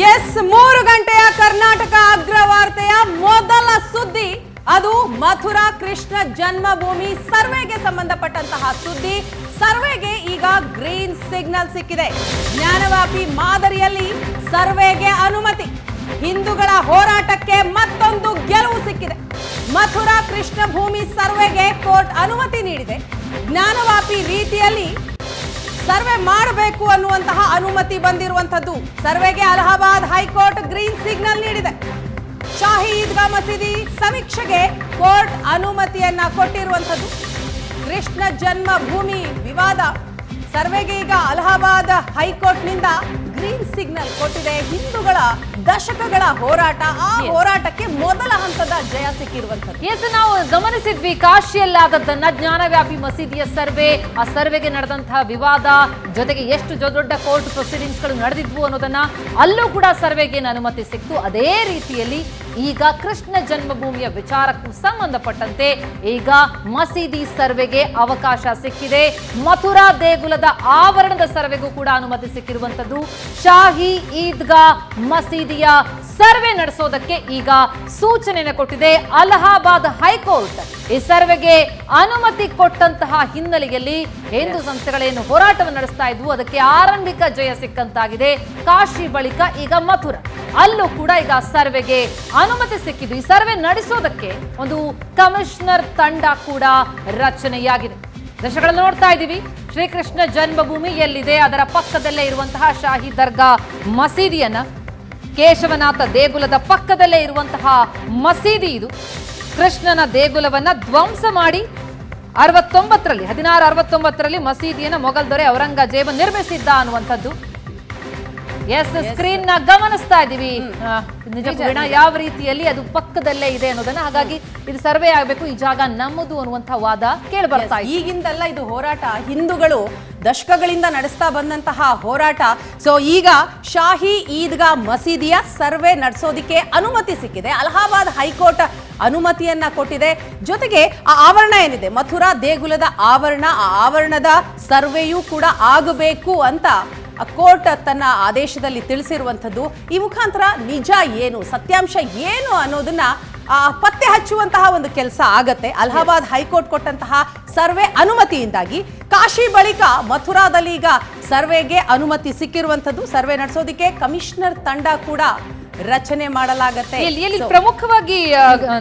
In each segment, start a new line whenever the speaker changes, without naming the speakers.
S, ಮೂರು ಗಂಟೆಯ ಕರ್ನಾಟಕ ಅಗ್ರವಾರ್ತೆಯ ಮೊದಲ ಸುದ್ದಿ. ಅದು ಮಥುರಾ ಕೃಷ್ಣ ಜನ್ಮಭೂಮಿ ಸರ್ವೆಗೆ ಸಂಬಂಧಪಟ್ಟಂತಹ ಸುದ್ದಿ. ಸರ್ವೆಗೆ ಈಗ ಗ್ರೀನ್ ಸಿಗ್ನಲ್ ಸಿಕ್ಕಿದೆ. ಜ್ಞಾನವಾಪಿ ಮಾದರಿಯಲ್ಲಿ ಸರ್ವೆಗೆ ಅನುಮತಿ. ಹಿಂದೂಗಳ ಹೋರಾಟಕ್ಕೆ ಮತ್ತೊಂದು ಗೆಲುವು ಸಿಕ್ಕಿದೆ. ಮಥುರಾ ಕೃಷ್ಣ ಭೂಮಿ ಸರ್ವೆಗೆ ಕೋರ್ಟ್ ಅನುಮತಿ ನೀಡಿದೆ. ಜ್ಞಾನವಾಪಿ ರೀತಿಯಲ್ಲಿ ಸರ್ವೆ ಮಾಡಬೇಕು ಅನ್ನುವಂತಹ ಅನುಮತಿ ಬಂದಿರುವಂತದ್ದು ಸರ್ವೆಗೆ Allahabad high court green signal ನೀಡಿದೆ. ಶಾಹಿ ಈದ್ಗಾ ಮಸೀದಿ ಸಮೀಕ್ಷೆಗೆ ಕೋರ್ಟ್ ಅನುಮತಿಯನ್ನ ಕೊಟ್ಟಿರುವಂತದ್ದು ಕೃಷ್ಣ ಜನ್ಮಭೂಮಿ ವಿವಾದ. ಸರ್ವೆಗೆ ಈಗ ಅಲಹಾಬಾದ್ ಹೈಕೋರ್ಟ್ನಿಂದ ಗ್ರೀನ್ ಸಿಗ್ನಲ್ ಕೊಟ್ಟಿದೆ ಹಿಂದೂಗಳ ದಶಕಗಳ ಹೋರಾಟ ಆ ಹೋರಾಟಕ್ಕೆ ಮೊದಲ ಹಂತದ ಜಯ ಸಿಕ್ಕಿರುವಂತದ್ದು
ಎಸ್ ನಾವು ಗಮನಿಸಿದ್ವಿ ಕಾಶಿಯಲ್ಲಾದದ್ದನ್ನ ಜ್ಞಾನವ್ಯಾಪಿ ಮಸೀದಿಯ ಸರ್ವೆ. ಆ ಸರ್ವೆಗೆ ನಡೆದಂತಹ ವಿವಾದ ಜೊತೆಗೆ ಎಷ್ಟು ದೊಡ್ಡ ದೊಡ್ಡ ಕೋರ್ಟ್ ಪ್ರೊಸೀಡಿಂಗ್ಸ್ಗಳು ನಡೆದಿದ್ವು ಅನ್ನೋದನ್ನ ಅಲ್ಲೂ ಕೂಡ ಸರ್ವೆಗೆ ಏನು ಅನುಮತಿ ಸಿಕ್ತು. ಅದೇ ರೀತಿಯಲ್ಲಿ ಈಗ ಕೃಷ್ಣ ಜನ್ಮಭೂಮಿಯ ವಿಚಾರಕ್ಕೂ ಸಂಬಂಧಪಟ್ಟಂತೆ ಈಗ ಮಸೀದಿ ಸರ್ವೆಗೆ ಅವಕಾಶ ಸಿಕ್ಕಿದೆ. ಮಥುರಾ ದೇಗುಲದ ಆವರಣದ ಸರ್ವೆಗೂ ಕೂಡ ಅನುಮತಿ ಸಿಕ್ಕಿರುವಂತದ್ದು ಶಾಹಿ ಈದ್ಗಾ ಮಸೀದಿಯ ಸರ್ವೆ ನಡೆಸೋದಕ್ಕೆ ಈಗ ಸೂಚನೆಯನ್ನು ಕೊಟ್ಟಿದೆ. ಅಲಹಾಬಾದ್ ಹೈಕೋರ್ಟ್ ಈ ಸರ್ವೆಗೆ ಅನುಮತಿ ಕೊಟ್ಟಂತಹ ಹಿನ್ನೆಲೆಯಲ್ಲಿ ಹಿಂದೂ ಸಂಸ್ಥೆಗಳೇನು ಹೋರಾಟವನ್ನು ನಡೆಸ್ತಾ ಇದ್ವು. ಅದಕ್ಕೆ ಆರಂಭಿಕ ಜಯ ಸಿಕ್ಕಂತಾಗಿದೆ. ಕಾಶಿ ಬಳಿಕ ಈಗ ಮಥುರಾ. ಅಲ್ಲೂ ಕೂಡ ಈಗ ಸರ್ವೆಗೆ ಅನುಮತಿ ಸಿಕ್ಕಿದ್ದು. ಈ ಸರ್ವೆ ನಡೆಸೋದಕ್ಕೆ ಒಂದು ಕಮಿಷನರ್ ತಂಡ ಕೂಡ ರಚನೆಯಾಗಿದೆ. ದೃಶ್ಯಗಳನ್ನು ನೋಡ್ತಾ ಇದ್ದೀವಿ. ಶ್ರೀಕೃಷ್ಣ ಜನ್ಮಭೂಮಿ ಎಲ್ಲಿದೆ? ಅದರ ಪಕ್ಕದಲ್ಲೇ ಇರುವಂತಹ ಶಾಹಿ ದರ್ಗಾ ಮಸೀದಿಯನ್ನ, ಕೇಶವನಾಥ ದೇಗುಲದ ಪಕ್ಕದಲ್ಲೇ ಇರುವಂತಹ ಮಸೀದಿ ಇದು. ಕೃಷ್ಣನ ದೇಗುಲವನ್ನ ಧ್ವಂಸ ಮಾಡಿ ಅರವತ್ತೊಂಬತ್ತರಲ್ಲಿ, ಹದಿನಾರು ಅರವತ್ತೊಂಬತ್ತರಲ್ಲಿ ಮಸೀದಿಯನ್ನು ಮೊಘಲ್ ದೊರೆ ಔರಂಗಜೇಬ ನಿರ್ಮಿಸಿದ್ದ ಅನ್ನುವಂಥದ್ದು. ಎಸ್ ಸ್ಕ್ರೀನ್ನ ಗಮನಿಸ್ತಾ ಇದೀವಿ ನಿಜ ಯಾವ ರೀತಿಯಲ್ಲಿ ಅದು ಪಕ್ಕದಲ್ಲೇ ಇದೆ ಅನ್ನೋದನ್ನ ಹಾಗಾಗಿ ಇದು ಸರ್ವೆ ಆಗಬೇಕು ಈ ಜಾಗ ನಮ್ಮದು ಅನ್ನುವಂತ ವಾದ ಕೇಳಿ ಬರ್ತಾ ಇದೆ.
ಈಗಿಂದಲ್ಲ ಇದು ಹೋರಾಟ. ಹಿಂದೂಗಳು ದಶಕಗಳಿಂದ ನಡೆಸ್ತಾ ಬಂದಂತಹ ಹೋರಾಟ. ಸೊ ಈಗ ಶಾಹಿ ಈದ್ಗಾ ಮಸೀದಿಯ ಸರ್ವೆ ನಡೆಸೋದಿಕ್ಕೆ ಅನುಮತಿ ಸಿಕ್ಕಿದೆ. ಅಲಹಾಬಾದ್ ಹೈಕೋರ್ಟ್ ಅನುಮತಿಯನ್ನ ಕೊಟ್ಟಿದೆ. ಜೊತೆಗೆ ಆ ಆವರಣ ಏನಿದೆ? ಮಥುರಾ ದೇಗುಲದ ಆವರಣ ಆ ಆವರಣದ ಸರ್ವೆಯೂ ಕೂಡ ಆಗಬೇಕು ಅಂತ ಕೋರ್ಟ್ ತನ್ನ ಆದೇಶದಲ್ಲಿ ತಿಳಿಸಿರುವಂಥದ್ದು, ಈ ಮುಖಾಂತರ ನಿಜ ಏನು, ಸತ್ಯಾಂಶ ಏನು ಅನ್ನೋದನ್ನ ಪತ್ತೆ ಹಚ್ಚುವಂತಹ ಒಂದು ಕೆಲಸ ಆಗತ್ತೆ. ಅಲಹಾಬಾದ್ ಹೈಕೋರ್ಟ್ ಕೊಟ್ಟಂತಹ ಸರ್ವೆ ಅನುಮತಿಯಿಂದಾಗಿ, ಕಾಶಿ ಬಳಿಕ ಮಥುರಾದಲ್ಲಿ ಈಗ ಸರ್ವೆಗೆ ಅನುಮತಿ ಸಿಕ್ಕಿರುವಂಥದ್ದು, ಸರ್ವೆ ನಡೆಸೋದಿಕ್ಕೆ ಕಮಿಷನರ್ ತಂಡ ಕೂಡ ರಚನೆ ಮಾಡಲಾಗತ್ತೆ.
ಇಲ್ಲಿ ಪ್ರಮುಖವಾಗಿ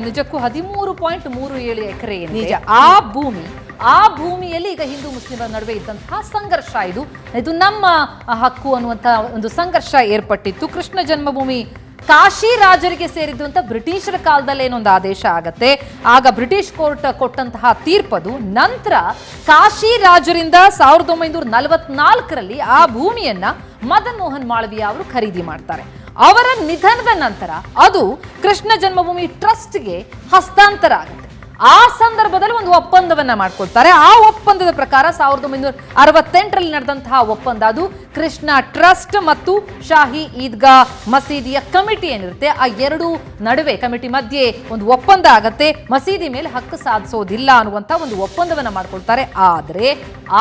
ನಿಜಕ್ಕೂ ಹದಿಮೂರು ಪಾಯಿಂಟ್ ಮೂರು ಏಳು ಎಕರೆ
ನಿಜ.
ಆ ಭೂಮಿ ಆ ಭೂಮಿಯಲ್ಲಿ ಈಗ ಹಿಂದೂ ಮುಸ್ಲಿಮರ ನಡುವೆ ಇದ್ದಂತಹ ಸಂಘರ್ಷ ಇದು. ಇದು ನಮ್ಮ ಹಕ್ಕು ಅನ್ನುವಂತ ಒಂದು ಸಂಘರ್ಷ ಏರ್ಪಟ್ಟಿತ್ತು. ಕೃಷ್ಣ ಜನ್ಮಭೂಮಿ ಕಾಶಿ ರಾಜರಿಗೆ ಸೇರಿದ್ದು ಅಂತ ಬ್ರಿಟಿಷರ ಕಾಲದಲ್ಲಿ ಏನೊಂದು ಆದೇಶ ಆಗತ್ತೆ. ಆಗ ಬ್ರಿಟಿಷ್ ಕೋರ್ಟ್ ಕೊಟ್ಟಂತಹ ತೀರ್ಪದು ನಂತರ ಕಾಶಿ ರಾಜರಿಂದ ಸಾವಿರದ ಒಂಬೈನೂರ ನಲವತ್ನಾಲ್ಕರಲ್ಲಿ ಆ ಭೂಮಿಯನ್ನ ಮದನ್ ಮೋಹನ್ ಮಾಳವಿಯ ಅವರು ಖರೀದಿ ಮಾಡ್ತಾರೆ. ಅವರ ನಿಧನದ ನಂತರ ಅದು ಕೃಷ್ಣ ಜನ್ಮಭೂಮಿ ಟ್ರಸ್ಟ್ಗೆ ಹಸ್ತಾಂತರ ಆಗುತ್ತೆ. ಆ ಸಂದರ್ಭದಲ್ಲಿ ಒಂದು ಒಪ್ಪಂದವನ್ನ ಮಾಡ್ಕೊಳ್ತಾರೆ. ಆ ಒಪ್ಪಂದದ ಪ್ರಕಾರ ಸಾವಿರದ ಒಂಬೈನೂರ ಅರವತ್ತೆಂಟರಲ್ಲಿ ನಡೆದಂತಹ ಒಪ್ಪಂದ ಅದು ಕೃಷ್ಣ ಟ್ರಸ್ಟ್ ಮತ್ತು ಶಾಹಿ ಈದ್ಗಾ ಮಸೀದಿಯ ಕಮಿಟಿ ಏನಿರುತ್ತೆ, ಆ ಎರಡು ನಡುವೆ ಕಮಿಟಿ ಮಧ್ಯೆ ಒಂದು ಒಪ್ಪಂದ ಆಗತ್ತೆ. ಮಸೀದಿ ಮೇಲೆ ಹಕ್ಕು ಸಾಧಿಸೋದಿಲ್ಲ ಅನ್ನುವಂಥ ಒಂದು ಒಪ್ಪಂದವನ್ನು ಮಾಡ್ಕೊಳ್ತಾರೆ. ಆದರೆ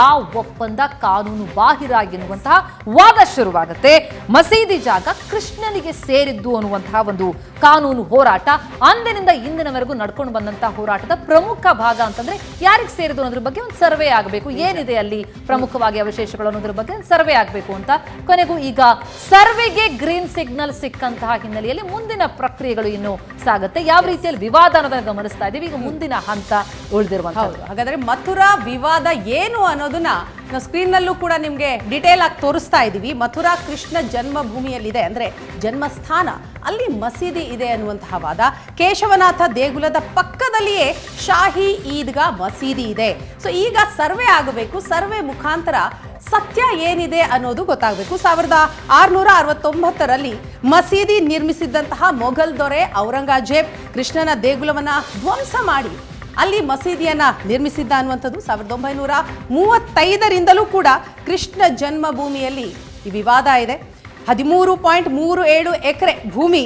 ಆ ಒಪ್ಪಂದ ಕಾನೂನು ಬಾಹಿರ ಎನ್ನುವಂತಹ ವಾದ ಶುರುವಾಗುತ್ತೆ. ಮಸೀದಿ ಜಾಗ ಕೃಷ್ಣನಿಗೆ ಸೇರಿದ್ದು ಅನ್ನುವಂತಹ ಒಂದು ಕಾನೂನು ಹೋರಾಟ ಅಂದಿನಿಂದ ಇಂದಿನವರೆಗೂ ನಡ್ಕೊಂಡು ಬಂದಂತಹ ಹೋರಾಟದ ಪ್ರಮುಖ ಭಾಗ ಅಂತಂದ್ರೆ ಯಾರಿಗೆ ಸೇರಿದ್ದು ಅನ್ನೋದ್ರ ಬಗ್ಗೆ ಒಂದು ಸರ್ವೆ ಆಗಬೇಕು. ಏನಿದೆ ಅಲ್ಲಿ ಪ್ರಮುಖವಾಗಿ ಅವಶೇಷಗಳು ಅನ್ನೋದ್ರ ಬಗ್ಗೆ ಒಂದು ಸರ್ವೆ ಆಗಬೇಕು. ಅಂತ. ಕೊನೆಗೂ ಈಗ ಸರ್ವೆಗೆ ಗ್ರೀನ್ ಸಿಗ್ನಲ್ ಸಿಕ್ಕಂತಹ ಹಿನ್ನೆಲೆಯಲ್ಲಿ ಮುಂದಿನ ಪ್ರಕ್ರಿಯೆಗಳು ಇನ್ನು ಸಾಗುತ್ತೆ. ಯಾವ ರೀತಿಯಲ್ಲಿ ವಿವಾದ ಅನ್ನೋದನ್ನ ಗಮನಿಸ್ತಾ ಇದೀವಿ ಈಗ ಮುಂದಿನ ಹಂತ ಉಳಿದಿರುವಂತದ್ದು
ಹೌದು. ಹಾಗಾದ್ರೆ ಮಥುರಾ ವಿವಾದ ಏನು ಅನ್ನೋದನ್ನ ನಾವು ಸ್ಕ್ರೀನ್ನಲ್ಲೂ ಕೂಡ ನಿಮಗೆ ಡಿಟೇಲ್ ಆಗಿ ತೋರಿಸ್ತಾ ಇದ್ದೀವಿ. ಮಥುರಾ ಕೃಷ್ಣ ಜನ್ಮಭೂಮಿಯಲ್ಲಿದೆ. ಅಂದ್ರೆ ಜನ್ಮಸ್ಥಾನ ಅಲ್ಲಿ ಮಸೀದಿ ಇದೆ ಅನ್ನುವಂತಹ ವಾದ. ಕೇಶವನಾಥ ದೇಗುಲದ ಪಕ್ಕದಲ್ಲಿಯೇ ಶಾಹಿ ಈದ್ಗಾ ಮಸೀದಿ ಇದೆ. ಸೊ ಈಗ ಸರ್ವೆ ಆಗಬೇಕು. ಸರ್ವೆ ಮುಖಾಂತರ ಸತ್ಯ ಏನಿದೆ ಅನ್ನೋದು ಗೊತ್ತಾಗಬೇಕು. ಸಾವಿರದ ಆರುನೂರ ಅರವತ್ತೊಂಬತ್ತರಲ್ಲಿ ಮಸೀದಿ ನಿರ್ಮಿಸಿದ್ದಂತಹ ಮೊಘಲ್ ದೊರೆ ಔರಂಗಜೇಬ್ ಕೃಷ್ಣನ ದೇಗುಲವನ್ನು ಧ್ವಂಸ ಮಾಡಿ ಅಲ್ಲಿ ಮಸೀದಿಯನ್ನು ನಿರ್ಮಿಸಿದ್ದ ಅನ್ನುವಂಥದ್ದು ಸಾವಿರದ ಒಂಬೈನೂರ ಮೂವತ್ತೈದರಿಂದಲೂ ಕೂಡ ಕೃಷ್ಣ ಜನ್ಮಭೂಮಿಯಲ್ಲಿ ಈ ವಿವಾದ ಇದೆ. ಹದಿಮೂರು ಪಾಯಿಂಟ್ ಮೂರು ಏಳು ಎಕರೆ ಭೂಮಿ,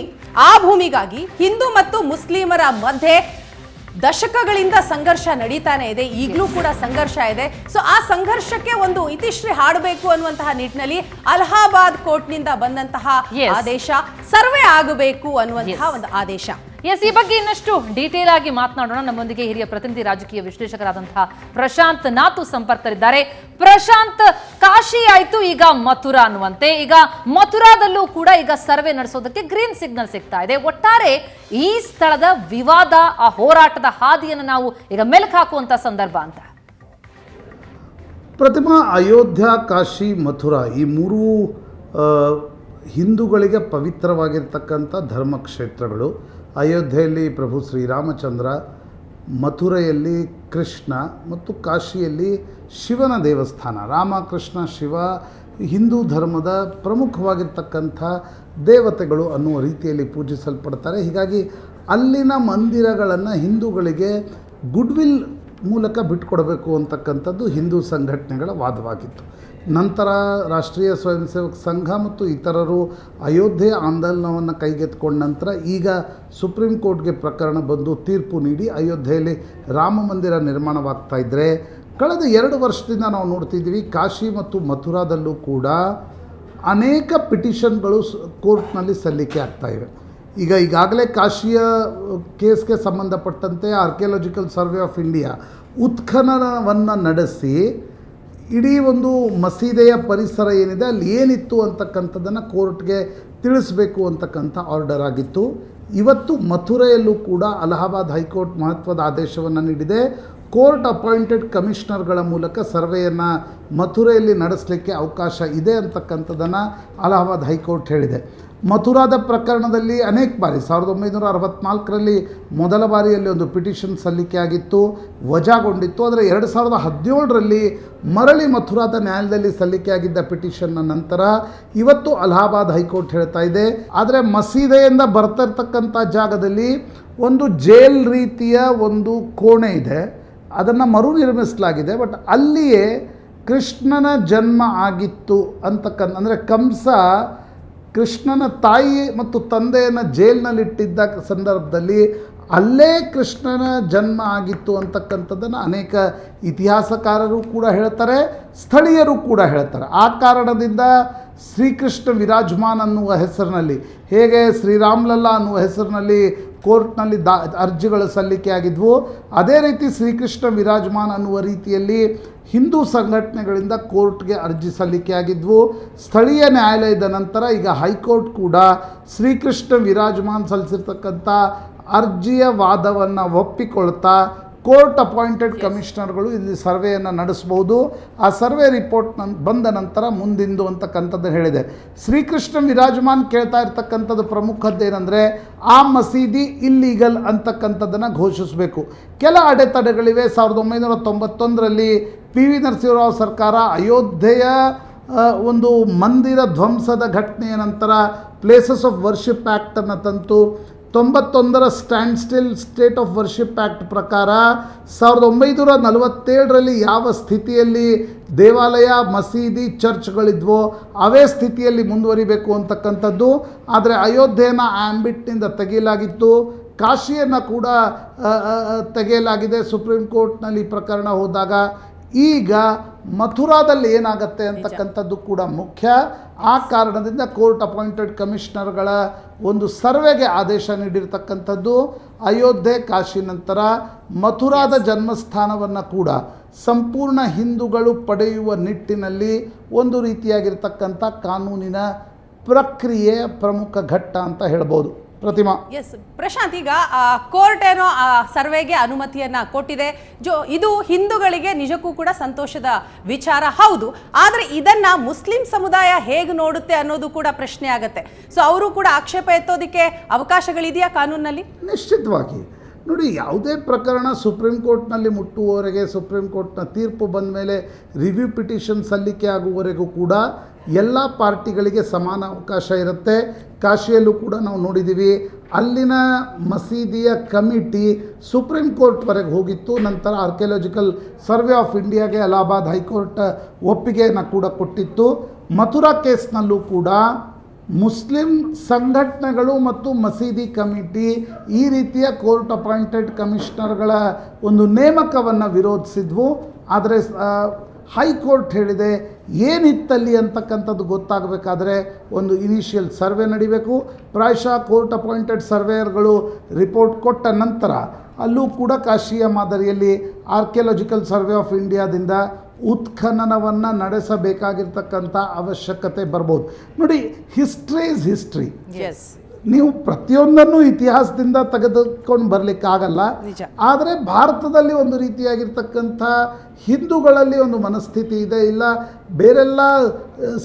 ಆ ಭೂಮಿಗಾಗಿ ಹಿಂದೂ ಮತ್ತು ಮುಸ್ಲಿಮರ ಮಧ್ಯೆ ದಶಕಗಳಿಂದ ಸಂಘರ್ಷ ನಡೀತಾನೆ ಇದೆ ಈಗಲೂ ಕೂಡ ಸಂಘರ್ಷ ಇದೆ. ಸೊ ಆ ಸಂಘರ್ಷಕ್ಕೆ ಒಂದು ಇತಿಶ್ರೀ ಹಾಡಬೇಕು ಅನ್ನುವಂತಹ ನಿಟ್ಟಿನಲ್ಲಿ ಅಲಹಾಬಾದ್ ಕೋರ್ಟ್ನಿಂದ ಬಂದಂತಹ ಆದೇಶ ಸರ್ವೆ ಆಗಬೇಕು ಅನ್ನುವಂತಹ ಒಂದು ಆದೇಶ.
ಎಸ್ ಈ ಬಗ್ಗೆ ಇನ್ನಷ್ಟು ಡೀಟೇಲ್ ಆಗಿ ಮಾತನಾಡೋಣ. ನಮ್ಮೊಂದಿಗೆ ಹಿರಿಯ ಪ್ರತಿನಿಧಿ, ರಾಜಕೀಯ ವಿಶ್ಲೇಷಕರಾದಂತಹ ಪ್ರಶಾಂತ್ ನಾಥು ಸಂಪರ್ಕರಿದ್ದಾರೆ ಪ್ರಶಾಂತ್, ಕಾಶಿ ಆಯ್ತು, ಈಗ ಮಥುರಾ ಅನ್ನುವಂತೆ. ಈಗ ಮಥುರಾದಲ್ಲೂ ಕೂಡ ಈಗ ಸರ್ವೆ ನಡೆಸೋದಕ್ಕೆ ಗ್ರೀನ್ ಸಿಗ್ನಲ್ ಸಿಗ್ತಾ ಇದೆ. ಒಟ್ಟಾರೆ ಈ ಸ್ಥಳದ ವಿವಾದ, ಆ ಹೋರಾಟದ ಹಾದಿಯನ್ನು ನಾವು ಈಗ ಮೆಲುಕು ಹಾಕುವಂತ ಸಂದರ್ಭ ಅಂತ.
ಪ್ರತಿಮಾ, ಅಯೋಧ್ಯ, ಕಾಶಿ, ಮಥುರಾ ಈ ಮೂರು ಹಿಂದೂಗಳಿಗೆ ಪವಿತ್ರವಾಗಿರ್ತಕ್ಕಂಥ ಧರ್ಮಕ್ಷೇತ್ರಗಳು. ಅಯೋಧ್ಯೆಯಲ್ಲಿ ಪ್ರಭು ಶ್ರೀರಾಮಚಂದ್ರ, ಮಥುರೆಯಲ್ಲಿ ಕೃಷ್ಣ ಮತ್ತು ಕಾಶಿಯಲ್ಲಿ ಶಿವನ ದೇವಸ್ಥಾನ. ರಾಮಕೃಷ್ಣ, ಶಿವ ಹಿಂದೂ ಧರ್ಮದ ಪ್ರಮುಖವಾಗಿರ್ತಕ್ಕಂಥ ದೇವತೆಗಳು ಅನ್ನುವ ರೀತಿಯಲ್ಲಿ ಪೂಜಿಸಲ್ಪಡ್ತಾರೆ. ಹೀಗಾಗಿ ಅಲ್ಲಿನ ಮಂದಿರಗಳನ್ನು ಹಿಂದೂಗಳಿಗೆ ಗುಡ್ವಿಲ್ ಮೂಲಕ ಬಿಟ್ಕೊಡಬೇಕು ಅಂತಕ್ಕಂಥದ್ದು ಹಿಂದೂ ಸಂಘಟನೆಗಳ ವಾದವಾಗಿತ್ತು. ನಂತರ ರಾಷ್ಟ್ರೀಯ ಸ್ವಯಂ ಸೇವಕ ಸಂಘ ಮತ್ತು ಇತರರು ಅಯೋಧ್ಯೆ ಆಂದೋಲನವನ್ನು ಕೈಗೆತ್ತಿಕೊಂಡ ನಂತರ ಈಗ ಸುಪ್ರೀಂ ಕೋರ್ಟ್ಗೆ ಪ್ರಕರಣ ಬಂದು ತೀರ್ಪು ನೀಡಿ ಅಯೋಧ್ಯೆಯಲ್ಲಿ ರಾಮ ಮಂದಿರ ನಿರ್ಮಾಣವಾಗ್ತಾ ಇದ್ದರೆ ಕಳೆದ ಎರಡು ವರ್ಷದಿಂದ ನಾವು ನೋಡ್ತಿದ್ದೀವಿ ಕಾಶಿ ಮತ್ತು ಮಥುರಾದಲ್ಲೂ ಕೂಡ ಅನೇಕ ಪಿಟಿಷನ್ಗಳು ಕೋರ್ಟ್ನಲ್ಲಿ ಸಲ್ಲಿಕೆ ಆಗ್ತಾ ಇವೆ. ಈಗ ಈಗಾಗಲೇ ಕಾಶಿಯ ಕೇಸ್ಗೆ ಸಂಬಂಧಪಟ್ಟಂತೆ ಆರ್ಕಿಯಾಲಜಿಕಲ್ ಸರ್ವೆ ಆಫ್ ಇಂಡಿಯಾ ಉತ್ಖನನವನ್ನು ನಡೆಸಿ ಇಡೀ ಒಂದು ಮಸೀದೆಯ ಪರಿಸರ ಏನಿದೆ, ಅಲ್ಲಿ ಏನಿತ್ತು ಅಂತಕ್ಕಂಥದ್ದನ್ನು ಕೋರ್ಟ್ಗೆ ತಿಳಿಸಬೇಕು ಅಂತಕ್ಕಂಥ ಆರ್ಡರ್ ಆಗಿತ್ತು. ಇವತ್ತು ಮಥುರೆಯಲ್ಲೂ ಕೂಡ ಅಲಹಾಬಾದ್ ಹೈಕೋರ್ಟ್ ಮಹತ್ವದ ಆದೇಶವನ್ನು ನೀಡಿದೆ. ಕೋರ್ಟ್ ಅಪಾಯಿಂಟೆಡ್ ಕಮಿಷನರ್ಗಳ ಮೂಲಕ ಸರ್ವೆಯನ್ನು ಮಥುರೆಯಲ್ಲಿ ನಡೆಸಲಿಕ್ಕೆ ಅವಕಾಶ ಇದೆ ಅಂತಕ್ಕಂಥದ್ದನ್ನು ಅಲಹಾಬಾದ್ ಹೈಕೋರ್ಟ್ ಹೇಳಿದೆ. ಮಥುರಾದ ಪ್ರಕರಣದಲ್ಲಿ ಅನೇಕ ಬಾರಿ, ಸಾವಿರದ ಒಂಬೈನೂರ ಅರವತ್ನಾಲ್ಕರಲ್ಲಿ ಮೊದಲ ಬಾರಿಯಲ್ಲಿ ಒಂದು ಪಿಟಿಷನ್ ಸಲ್ಲಿಕೆ ಆಗಿತ್ತು, ವಜಾಗೊಂಡಿತ್ತು. ಆದರೆ ಎರಡು ಸಾವಿರದ ಹದಿನೇಳರಲ್ಲಿ ಮರಳಿ ಮಥುರಾದ ನ್ಯಾಯಾಲಯದಲ್ಲಿ ಸಲ್ಲಿಕೆಯಾಗಿದ್ದ ಪಿಟಿಷನ್ನ ನಂತರ ಇವತ್ತು ಅಲಹಾಬಾದ್ ಹೈಕೋರ್ಟ್ ಹೇಳ್ತಾ ಇದೆ. ಆದರೆ ಮಸೀದೆಯಿಂದ ಬರ್ತಿರ್ತಕ್ಕಂಥ ಜಾಗದಲ್ಲಿ ಒಂದು ಜೇಲ್ ರೀತಿಯ ಒಂದು ಕೋಣೆ ಇದೆ. ಅದನ್ನು ಮರು ನಿರ್ಮಿಸಲಾಗಿದೆ ಬಟ್ ಅಲ್ಲಿಯೇ ಕೃಷ್ಣನ ಜನ್ಮ ಆಗಿತ್ತು ಅಂತಕ್ಕಂಥ, ಅಂದರೆ ಕಂಸ ಕೃಷ್ಣನ ತಾಯಿ ಮತ್ತು ತಂದೆಯನ್ನು ಜೈಲಿನಲ್ಲಿಟ್ಟಿದ್ದ ಸಂದರ್ಭದಲ್ಲಿ ಅಲ್ಲೇ ಕೃಷ್ಣನ ಜನ್ಮ ಆಗಿತ್ತು ಅಂತಕ್ಕಂಥದ್ದನ್ನು ಅನೇಕ ಇತಿಹಾಸಕಾರರು ಕೂಡ ಹೇಳ್ತಾರೆ, ಸ್ಥಳೀಯರು ಕೂಡ ಹೇಳ್ತಾರೆ. ಆ ಕಾರಣದಿಂದ ಶ್ರೀಕೃಷ್ಣ ವಿರಾಜ್ಮಾನ್ ಅನ್ನುವ ಹೆಸರಿನಲ್ಲಿ, ಹೇಗೆ ಶ್ರೀರಾಮ್ಲಲ್ಲ ಅನ್ನುವ ಹೆಸರಿನಲ್ಲಿ ಕೋರ್ಟ್ನಲ್ಲಿ ದಾ, ಅರ್ಜಿಗಳು ಸಲ್ಲಿಕೆಯಾಗಿದ್ವು ಅದೇ ರೀತಿ ಶ್ರೀಕೃಷ್ಣ ವಿರಾಜಮಾನ್ ಅನ್ನುವ ರೀತಿಯಲ್ಲಿ ಹಿಂದೂ ಸಂಘಟನೆಗಳಿಂದ ಕೋರ್ಟ್ಗೆ ಅರ್ಜಿ ಸಲ್ಲಿಕೆಯಾಗಿದ್ವು ಸ್ಥಳೀಯ ನ್ಯಾಯಾಲಯದ ನಂತರ ಈಗ ಹೈಕೋರ್ಟ್ ಕೂಡ ಶ್ರೀಕೃಷ್ಣ ವಿರಾಜಮಾನ್ ಸಲ್ಲಿಸಿರ್ತಕ್ಕಂಥ ಅರ್ಜಿಯ ವಾದವನ್ನು ಒಪ್ಪಿಕೊಳ್ತಾ ಕೋರ್ಟ್ ಅಪಾಯಿಂಟೆಡ್ ಕಮಿಷನರ್ಗಳು ಇಲ್ಲಿ ಸರ್ವೆಯನ್ನು ನಡೆಸಬಹುದು ಆ ಸರ್ವೆ ರಿಪೋರ್ಟ್ ನನ್ ಬಂದ ನಂತರ ಮುಂದಿಂದು ಅಂತಕ್ಕಂಥದ್ದು ಹೇಳಿದೆ. ಶ್ರೀಕೃಷ್ಣ ವಿರಾಜಮಾನ್ ಕೇಳ್ತಾ ಇರ್ತಕ್ಕಂಥದ್ದು ಪ್ರಮುಖದ್ದೇನೆಂದರೆ ಆ ಮಸೀದಿ ಇಲ್ಲೀಗಲ್ ಅಂತಕ್ಕಂಥದ್ದನ್ನು ಘೋಷಿಸಬೇಕು. ಕೆಲ ಅಡೆತಡೆಗಳಿವೆ. ಸಾವಿರದ ಒಂಬೈನೂರ ತೊಂಬತ್ತೊಂದರಲ್ಲಿ ಪಿ ವಿ ನರಸಿಂಹರಾವ್ ಸರ್ಕಾರ ಅಯೋಧ್ಯೆಯ ಒಂದು ಮಂದಿರ ಧ್ವಂಸದ ಘಟನೆಯ ನಂತರ ಪ್ಲೇಸಸ್ ಆಫ್ ವರ್ಷಿಪ್ ಆ್ಯಕ್ಟನ್ನು ತಂತು. ತೊಂಬತ್ತೊಂದರ standstill state of worship act ಪ್ರಕಾರ ಸಾವಿರದ ಒಂಬೈನೂರ ನಲವತ್ತೇಳರಲ್ಲಿ ಯಾವ ಸ್ಥಿತಿಯಲ್ಲಿ ದೇವಾಲಯ, ಮಸೀದಿ, ಚರ್ಚ್ಗಳಿದ್ವೋ ಅವೇ ಸ್ಥಿತಿಯಲ್ಲಿ ಮುಂದುವರಿಬೇಕು ಅಂತಕ್ಕಂಥದ್ದು. ಆದರೆ ಅಯೋಧ್ಯೆಯನ್ನು ಆ್ಯಂಬಿಟ್ನಿಂದ ತೆಗೆಯಲಾಗಿತ್ತು. ಕಾಶಿಯನ್ನು ಕೂಡ ತೆಗೆಯಲಾಗಿದೆ ಸುಪ್ರೀಂ ಕೋರ್ಟ್ನಲ್ಲಿ ಪ್ರಕರಣ ಹೋದಾಗ. ಈಗ ಮಥುರಾದಲ್ಲಿ ಏನಾಗತ್ತೆ ಅಂತಕ್ಕಂಥದ್ದು ಕೂಡ ಮುಖ್ಯ. ಆ ಕಾರಣದಿಂದ ಕೋರ್ಟ್ ಅಪಾಯಿಂಟೆಡ್ ಕಮಿಷನರ್ಗಳ ಒಂದು ಸರ್ವೆಗೆ ಆದೇಶ ನೀಡಿರ್ತಕ್ಕಂಥದ್ದು. ಅಯೋಧ್ಯೆ ಕಾಶಿ ನಂತರ ಮಥುರಾದ ಜನ್ಮಸ್ಥಾನವನ್ನು ಕೂಡ ಸಂಪೂರ್ಣ ಹಿಂದೂಗಳು ಪಡೆಯುವ ನಿಟ್ಟಿನಲ್ಲಿ ಒಂದು ರೀತಿಯಾಗಿರ್ತಕ್ಕಂಥ ಕಾನೂನಿನ ಪ್ರಕ್ರಿಯೆ ಪ್ರಮುಖ ಘಟ್ಟ ಅಂತ ಹೇಳ್ಬೋದು. ಪ್ರತಿಮಾ.
ಎಸ್ ಪ್ರಶಾಂತ್ ಈಗ ಕೋರ್ಟ್ ಏನೋ ಆ ಸರ್ವೆಗೆ ಅನುಮತಿಯನ್ನ ಕೊಟ್ಟಿದೆ. ಜೋ ಇದು ಹಿಂದೂಗಳಿಗೆ ನಿಜಕ್ಕೂ ಕೂಡ ಸಂತೋಷದ ವಿಚಾರ. ಹೌದು ಆದರೆ ಇದನ್ನ ಮುಸ್ಲಿಂ ಸಮುದಾಯ ಹೇಗೆ ನೋಡುತ್ತೆ ಅನ್ನೋದು ಕೂಡ ಪ್ರಶ್ನೆ ಆಗತ್ತೆ. ಸೊ ಅವರು ಕೂಡ ಆಕ್ಷೇಪ ಎತ್ತೋದಕ್ಕೆ ಅವಕಾಶಗಳಿದೆಯಾ ಕಾನೂನಲ್ಲಿ
ನಿಶ್ಚಿತವಾಗಿ. ನೋಡಿ, ಯಾವುದೇ ಪ್ರಕರಣ ಸುಪ್ರೀಂ ಕೋರ್ಟ್ನಲ್ಲಿ ಮುಟ್ಟುವವರೆಗೆ, ಸುಪ್ರೀಂ ಕೋರ್ಟ್ನ ತೀರ್ಪು ಬಂದ ಮೇಲೆ ರಿವ್ಯೂ ಪಿಟಿಷನ್ ಸಲ್ಲಿಕೆ ಆಗುವವರೆಗೂ ಕೂಡ ಎಲ್ಲ ಪಾರ್ಟಿಗಳಿಗೆ ಸಮಾನ ಅವಕಾಶ ಇರುತ್ತೆ. ಕಾಶಿಯಲ್ಲೂ ಕೂಡ ನಾವು ನೋಡಿದ್ದೀವಿ. ಅಲ್ಲಿನ ಮಸೀದಿಯ ಕಮಿಟಿ ಸುಪ್ರೀಂ ಕೋರ್ಟ್ವರೆಗೆ ಹೋಗಿತ್ತು. ನಂತರ ಆರ್ಕಿಯಾಲಜಿಕಲ್ ಸರ್ವೆ ಆಫ್ ಇಂಡಿಯಾಗೆ ಅಲಹಾಬಾದ್ ಹೈಕೋರ್ಟ್ ಒಪ್ಪಿಗೆಯನ್ನು ಕೂಡ ಕೊಟ್ಟಿತ್ತು. ಮಥುರಾ ಕೇಸ್ನಲ್ಲೂ ಕೂಡ ಮುಸ್ಲಿಂ ಸಂಘಟನೆಗಳು ಮತ್ತು ಮಸೀದಿ ಕಮಿಟಿ ಈ ರೀತಿಯ ಕೋರ್ಟ್ ಅಪಾಯಿಂಟೆಡ್ ಕಮಿಷನರ್ಗಳ ಒಂದು ನೇಮಕವನ್ನು ವಿರೋಧಿಸಿದ್ವು. ಆದರೆ ಹೈಕೋರ್ಟ್ ಹೇಳಿದೆ, ಏನಿತ್ತಲ್ಲಿ ಅಂತಕ್ಕಂಥದ್ದು ಗೊತ್ತಾಗಬೇಕಾದ್ರೆ ಒಂದು ಇನಿಷಿಯಲ್ ಸರ್ವೆ ನಡಿಬೇಕು. ಪ್ರಾಯಶಃ ಕೋರ್ಟ್ ಅಪಾಯಿಂಟೆಡ್ ಸರ್ವೇಯರ್ಗಳು ರಿಪೋರ್ಟ್ ಕೊಟ್ಟ ನಂತರ ಅಲ್ಲೂ ಕೂಡ ಕಾಶಿಯ ಮಾದರಿಯಲ್ಲಿ ಆರ್ಕಿಯಾಲಜಿಕಲ್ ಸರ್ವೆ ಆಫ್ ಇಂಡಿಯಾದಿಂದ ಉತ್ಖನನವನ್ನು ನಡೆಸಬೇಕಾಗಿರ್ತಕ್ಕಂಥ ಅವಶ್ಯಕತೆ ಬರ್ಬೋದು. ನೋಡಿ ಹಿಸ್ಟ್ರಿ ಇಸ್ ಹಿಸ್ಟ್ರಿ
ಎಸ್
ನೀವು ಪ್ರತಿಯೊಂದನ್ನು ಇತಿಹಾಸದಿಂದ ತೆಗೆದುಕೊಂಡು ಬರಲಿಕ್ಕಾಗಲ್ಲ. ಆದರೆ ಭಾರತದಲ್ಲಿ ಒಂದು ರೀತಿಯಾಗಿರ್ತಕ್ಕಂಥ ಹಿಂದೂಗಳಲ್ಲಿ ಒಂದು ಮನಸ್ಥಿತಿ ಇದೆ. ಇಲ್ಲ ಬೇರೆಲ್ಲ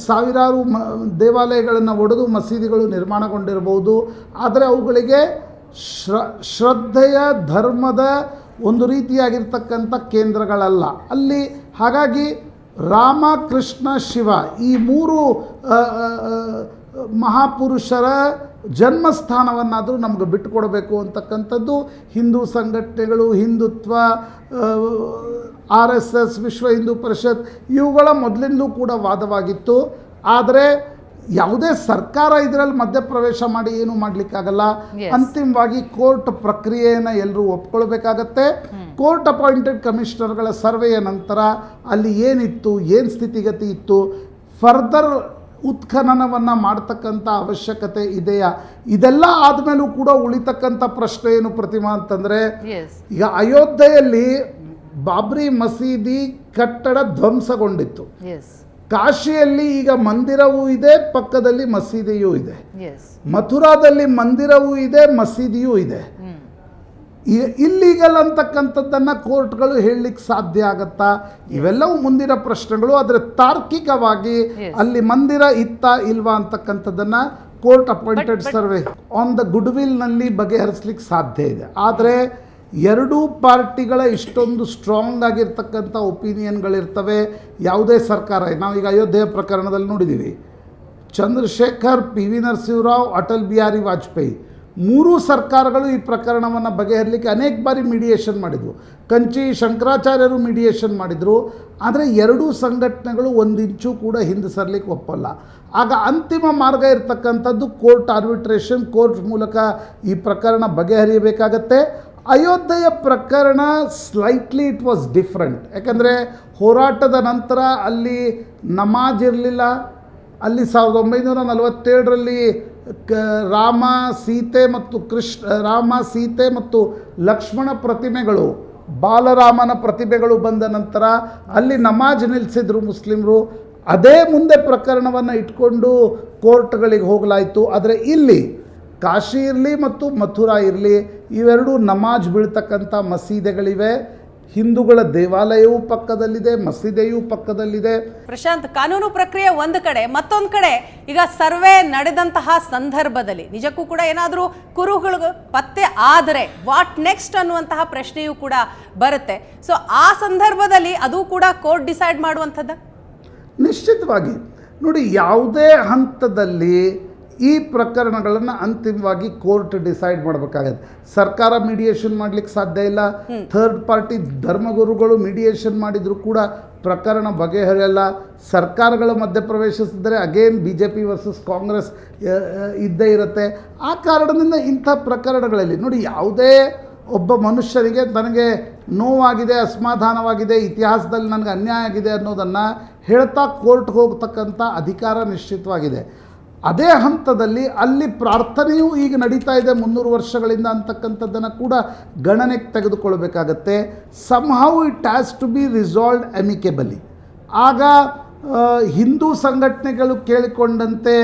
ಸಾವಿರಾರು ಮ ದೇವಾಲಯಗಳನ್ನು ಒಡೆದು ಮಸೀದಿಗಳು ನಿರ್ಮಾಣಗೊಂಡಿರಬಹುದು ಆದರೆ ಅವುಗಳಿಗೆ ಶ್ರ ಶ್ರದ್ಧೆಯ ಧರ್ಮದ ಒಂದು ರೀತಿಯಾಗಿರ್ತಕ್ಕಂಥ ಕೇಂದ್ರಗಳಲ್ಲ. ಅಲ್ಲಿ ಹಾಗಾಗಿ ರಾಮ ಕೃಷ್ಣ ಶಿವ ಈ ಮೂರು ಮಹಾಪುರುಷರ ಜನ್ಮಸ್ಥಾನವನ್ನಾದರೂ ನಮ್ಗೆ ಬಿಟ್ಟುಕೊಡಬೇಕು ಅಂತಕ್ಕಂಥದ್ದು ಹಿಂದೂ ಸಂಘಟನೆಗಳು, ಹಿಂದುತ್ವ ಆರ್ ಎಸ್ ಎಸ್, ವಿಶ್ವ ಹಿಂದೂ ಪರಿಷತ್, ಇವುಗಳ ಮೊದಲಿಂದಲೂ ಕೂಡ ವಾದವಾಗಿತ್ತು. ಆದರೆ ಯಾವುದೇ ಸರ್ಕಾರ ಇದರಲ್ಲಿ ಮಧ್ಯಪ್ರವೇಶ ಮಾಡಿ ಏನು ಮಾಡಲಿಕ್ಕಾಗಲ್ಲ. ಅಂತಿಮವಾಗಿ ಕೋರ್ಟ್ ಪ್ರಕ್ರಿಯೆಯನ್ನು ಎಲ್ಲರೂ ಒಪ್ಕೊಳ್ಬೇಕಾಗತ್ತೆ. ಕೋರ್ಟ್ ಅಪಾಯಿಂಟೆಡ್ ಕಮಿಷನರ್ಗಳ ಸರ್ವೆಯ ನಂತರ ಅಲ್ಲಿ ಏನಿತ್ತು ಏನು ಸ್ಥಿತಿಗತಿ ಇತ್ತು ಫರ್ದರ್ ಉತ್ಖನನವನ್ನು ಮಾಡ್ತಕ್ಕಂಥ ಅವಶ್ಯಕತೆ ಇದೆಯಾ? ಇದೆಲ್ಲ ಆದಮೇಲೂ ಕೂಡ ಉಳಿತಕ್ಕಂಥ ಪ್ರಶ್ನೆ ಏನು ಪ್ರತಿಮಾ ಅಂತಂದರೆ ಈಗ ಅಯೋಧ್ಯೆಯಲ್ಲಿ ಬಾಬ್ರಿ ಮಸೀದಿ ಕಟ್ಟಡ ಧ್ವಂಸಗೊಂಡಿತ್ತು. ಕಾಶಿಯಲ್ಲಿ ಈಗ ಮಂದಿರವೂ ಇದೆ ಪಕ್ಕದಲ್ಲಿ ಮಸೀದಿಯೂ ಇದೆ. ಮಥುರಾದಲ್ಲಿ ಮಂದಿರವೂ ಇದೆ ಮಸೀದಿಯೂ ಇದೆ. ಇಲ್ಲಿಗಲ್ ಅಂತಕ್ಕಂಥದ್ದನ್ನು ಕೋರ್ಟ್ಗಳು ಹೇಳಲಿಕ್ಕೆ ಸಾಧ್ಯ ಆಗತ್ತಾ? ಇವೆಲ್ಲವೂ ಮುಂದಿನ ಪ್ರಶ್ನೆಗಳು ಆದರೆ ತಾರ್ಕಿಕವಾಗಿ ಅಲ್ಲಿ ಮಂದಿರ ಇತ್ತ ಇಲ್ವಾ ಅಂತಕ್ಕಂಥದ್ದನ್ನ court appointed survey on the good ವಿಲ್ನಲ್ಲಿ ಬಗೆಹರಿಸ್ಲಿಕ್ಕೆ ಸಾಧ್ಯ ಇದೆ. ಆದರೆ ಎರಡೂ ಪಾರ್ಟಿಗಳ ಇಷ್ಟೊಂದು ಸ್ಟ್ರಾಂಗ್ ಆಗಿರ್ತಕ್ಕಂಥ ಒಪಿನಿಯನ್ಗಳಿರ್ತವೆ ಯಾವುದೇ ಸರ್ಕಾರ. ನಾವೀಗ ಅಯೋಧ್ಯೆ ಪ್ರಕರಣದಲ್ಲಿ ನೋಡಿದ್ದೀವಿ. ಚಂದ್ರಶೇಖರ್ ಪಿ ವಿ ನರಸಿಂಹರಾವ್, ಅಟಲ್ ಬಿಹಾರಿ ವಾಜಪೇಯಿ ಮೂರೂ ಸರ್ಕಾರಗಳು ಈ ಪ್ರಕರಣವನ್ನು ಬಗೆಹರಲಿಕ್ಕೆ ಅನೇಕ ಬಾರಿ ಮೀಡಿಯೇಷನ್ ಮಾಡಿದರು ಕಂಚಿ ಶಂಕರಾಚಾರ್ಯರು ಮೀಡಿಯೇಷನ್ ಮಾಡಿದರು. ಆದರೆ ಎರಡೂ ಸಂಘಟನೆಗಳು ಒಂದಿಂಚು ಕೂಡ ಹಿಂದೆ ಸರಲಿಕ್ಕೆ ಒಪ್ಪಲ್ಲ. ಆಗ ಅಂತಿಮ ಮಾರ್ಗ ಇರತಕ್ಕಂಥದ್ದು ಕೋರ್ಟ್ ಆರ್ಬಿಟ್ರೇಷನ್ ಕೋರ್ಟ್ ಮೂಲಕ ಈ ಪ್ರಕರಣ ಬಗೆಹರಿಯಬೇಕಾಗತ್ತೆ. ಅಯೋಧ್ಯೆಯ ಪ್ರಕರಣ ಸ್ಲೈಟ್ಲಿ ಇಟ್ ವಾಸ್ ಡಿಫ್ರೆಂಟ್ ಯಾಕಂದರೆ ಹೋರಾಟದ ನಂತರ ಅಲ್ಲಿ ನಮಾಜ್ ಇರಲಿಲ್ಲ. ಅಲ್ಲಿ ಸಾವಿರದ ಒಂಬೈನೂರ ನಲವತ್ತೇಳರಲ್ಲಿ ಕ, ರಾಮ ಸೀತೆ ಮತ್ತು ಕೃಷ್ಣ, ರಾಮ ಸೀತೆ ಮತ್ತು ಲಕ್ಷ್ಮಣ ಪ್ರತಿಮೆಗಳು, ಬಾಲರಾಮನ ಪ್ರತಿಮೆಗಳು ಬಂದ ನಂತರ ಅಲ್ಲಿ ನಮಾಜ್ ನಿಲ್ಲಿಸಿದ್ರು ಮುಸ್ಲಿಮರು. ಅದೇ ಮುಂದೆ ಪ್ರಕರಣವನ್ನು ಇಟ್ಕೊಂಡು ಕೋರ್ಟ್ಗಳಿಗೆ ಹೋಗಲಾಯಿತು. ಆದರೆ ಇಲ್ಲಿ ಕಾಶಿ ಇರಲಿ ಮತ್ತು ಮಥುರಾ ಇರಲಿ ಇವೆರಡೂ ನಮಾಜ್ ಬೀಳ್ತಕ್ಕಂಥ ಮಸೀದೆಗಳಿವೆ. ಹಿಂದೂಗಳ ದೇವಾಲಯವೂ ಪಕ್ಕದಲ್ಲಿದೆ ಮಸೀದೆಯೂ ಪಕ್ಕದಲ್ಲಿದೆ.
ಪ್ರಶಾಂತ್ ಕಾನೂನು ಪ್ರಕ್ರಿಯೆ ಒಂದು ಕಡೆ ಮತ್ತೊಂದು ಕಡೆ. ಈಗ ಸರ್ವೆ ನಡೆದಂತಹ ಸಂದರ್ಭದಲ್ಲಿ ನಿಜಕ್ಕೂ ಕೂಡ ಏನಾದರೂ ಕುರುಹುಗಳು ಪತ್ತೆ ಆದರೆ ವಾಟ್ ನೆಕ್ಸ್ಟ್ ಅನ್ನುವಂತಹ ಪ್ರಶ್ನೆಯೂ ಕೂಡ ಬರುತ್ತೆ. ಸೊ ಆ ಸಂದರ್ಭದಲ್ಲಿ ಅದು ಕೂಡ ಕೋರ್ಟ್ ಡಿಸೈಡ್ ಮಾಡುವಂಥದ್ದು?
ನಿಶ್ಚಿತವಾಗಿ. ನೋಡಿ ಯಾವುದೇ ಹಂತದಲ್ಲಿ ಈ ಪ್ರಕರಣಗಳನ್ನು ಅಂತಿಮವಾಗಿ ಕೋರ್ಟ್ ಡಿಸೈಡ್ ಮಾಡಬೇಕಾಗತ್ತೆ. ಸರ್ಕಾರ ಮೀಡಿಯೇಷನ್ ಮಾಡಲಿಕ್ಕೆ ಸಾಧ್ಯ ಇಲ್ಲ. ಥರ್ಡ್ ಪಾರ್ಟಿ ಧರ್ಮಗುರುಗಳು ಮೀಡಿಯೇಷನ್ ಮಾಡಿದರೂ ಕೂಡ ಪ್ರಕರಣ ಬಗೆಹರಿಯಲ್ಲ. ಸರ್ಕಾರಗಳು ಮಧ್ಯಪ್ರವೇಶಿಸಿದರೆ again B J P versus Congress ಇದ್ದೇ ಇರುತ್ತೆ. ಆ ಕಾರಣದಿಂದ ಇಂಥ ಪ್ರಕರಣಗಳಲ್ಲಿ ನೋಡಿ ಯಾವುದೇ ಒಬ್ಬ ಮನುಷ್ಯನಿಗೆ ನನಗೆ ನೋವಾಗಿದೆ ಅಸಮಾಧಾನವಾಗಿದೆ ಇತಿಹಾಸದಲ್ಲಿ ನನಗೆ ಅನ್ಯಾಯ ಆಗಿದೆ ಅನ್ನೋದನ್ನು ಹೇಳ್ತಾ ಕೋರ್ಟ್ಗೆ ಹೋಗ್ತಕ್ಕಂಥ ಅಧಿಕಾರ ನಿಶ್ಚಿತವಾಗಿದೆ. ಅದೇ ಹಂತದಲ್ಲಿ ಅಲ್ಲಿ ಪ್ರಾರ್ಥನೆಯೂ ಈಗ ನಡೀತಾ ಇದೆ ಮುನ್ನೂರು ವರ್ಷಗಳಿಂದ ಅಂತಕ್ಕಂಥದ್ದನ್ನು ಕೂಡ ಗಣನೆಗೆ ತೆಗೆದುಕೊಳ್ಬೇಕಾಗತ್ತೆ. Somehow it has to be resolved amicably ಆಗ ಹಿಂದೂ ಸಂಘಟನೆಗಳು ಕೇಳಿಕೊಂಡಂತೆ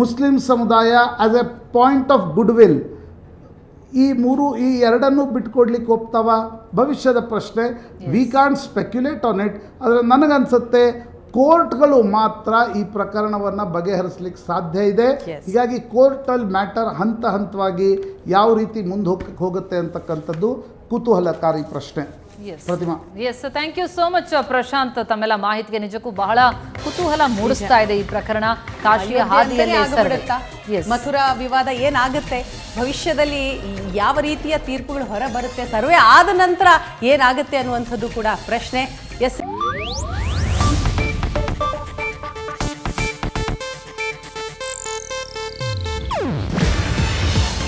ಮುಸ್ಲಿಂ ಸಮುದಾಯ as a point of goodwill ಈ ಮೂರು ಈ ಎರಡನ್ನು ಬಿಟ್ಕೊಡ್ಲಿಕ್ಕೆ ಒಪ್ತಾವ? ಭವಿಷ್ಯದ ಪ್ರಶ್ನೆ. We can't speculate on it ಆದರೆ ನನಗನ್ಸುತ್ತೆ ಕೋರ್ಟ್ಗಳು ಮಾತ್ರ ಈ ಪ್ರಕರಣವನ್ನು ಬಗೆಹರಿಸ್ಲಿಕ್ಕೆ ಸಾಧ್ಯ ಇದೆ. ಹೀಗಾಗಿ ಕೋರ್ಟಲ್ ಮ್ಯಾಟರ್ ಹಂತ ಹಂತವಾಗಿ ಯಾವ ರೀತಿ ಮುಂದೆ ಹೋಗಕ್ಕೆ ಹೋಗುತ್ತೆ ಅಂತಕ್ಕಂಥದ್ದು ಕುತೂಹಲಕಾರಿ ಪ್ರಶ್ನೆ.
Yes
Pratima.
Yes thank you so much Prashanth. ತಮ್ಮೆಲ್ಲ ಮಾಹಿತಿಗೆ ನಿಜಕ್ಕೂ ಬಹಳ ಕುತೂಹಲ ಮೂಡಿಸ್ತಾ ಇದೆ ಈ ಪ್ರಕರಣ. ಕಾಶಿಯ ಹಾದಿಯಲ್ಲಿ.
ಮಥುರಾ ವಿವಾದ ಏನಾಗುತ್ತೆ? ಭವಿಷ್ಯದಲ್ಲಿ ಯಾವ ರೀತಿಯ ತೀರ್ಪುಗಳು ಹೊರ ಬರುತ್ತೆ ಸರ್ವೆ ಆದ ನಂತರ ಏನಾಗುತ್ತೆ ಅನ್ನುವಂಥದ್ದು ಕೂಡ ಪ್ರಶ್ನೆ. ಎಸ್